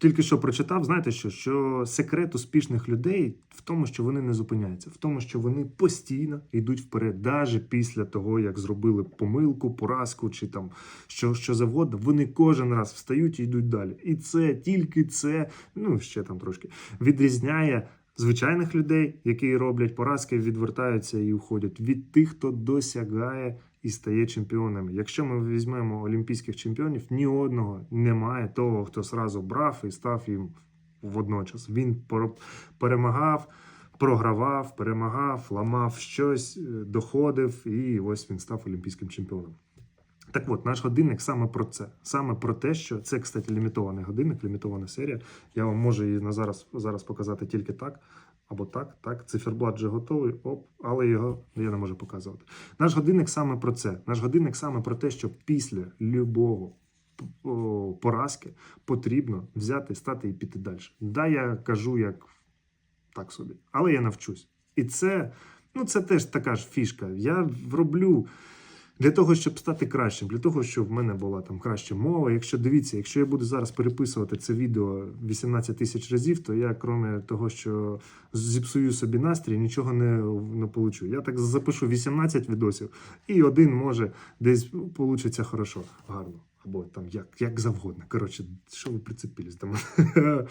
тільки що прочитав, знаєте що? Що секрет успішних людей в тому, що вони не зупиняються, в тому, що вони постійно йдуть вперед, навіть після того, як зробили помилку, поразку чи там що, що завгодно, вони кожен раз встають і йдуть далі. І це тільки це, ну ще там трошки відрізняє. Звичайних людей, які роблять поразки, відвертаються і уходять від тих, хто досягає і стає чемпіонами. Якщо ми візьмемо олімпійських чемпіонів, ні одного немає того, хто зразу брав і став їм водночас. Він перемагав, програвав, перемагав, ламав щось, е, доходив, і ось він став олімпійським чемпіоном. Так от, наш годинник саме про це. Саме про те, що це, кстати, лімітований годинник, лімітована серія. Я вам можу її на зараз, зараз показати тільки так. Або так, так, циферблат вже готовий, оп, але його я не можу показувати. Наш годинник саме про це. Наш годинник саме про те, що після любого поразки потрібно взяти, стати і піти далі. Да, я кажу як так собі, але я навчусь. І це, ну, це теж така ж фішка. Я роблю для того, щоб стати кращим, для того, щоб в мене була там краща мова. Якщо дивіться, якщо я буду зараз переписувати це відео 18 тисяч разів, то я, крім того, що зіпсую собі настрій, нічого не, не получу. Я так запишу 18 відосів, і один може десь получиться хорошо, гарно. Або там як, як завгодно. Коротше, що ви прицепились до мене?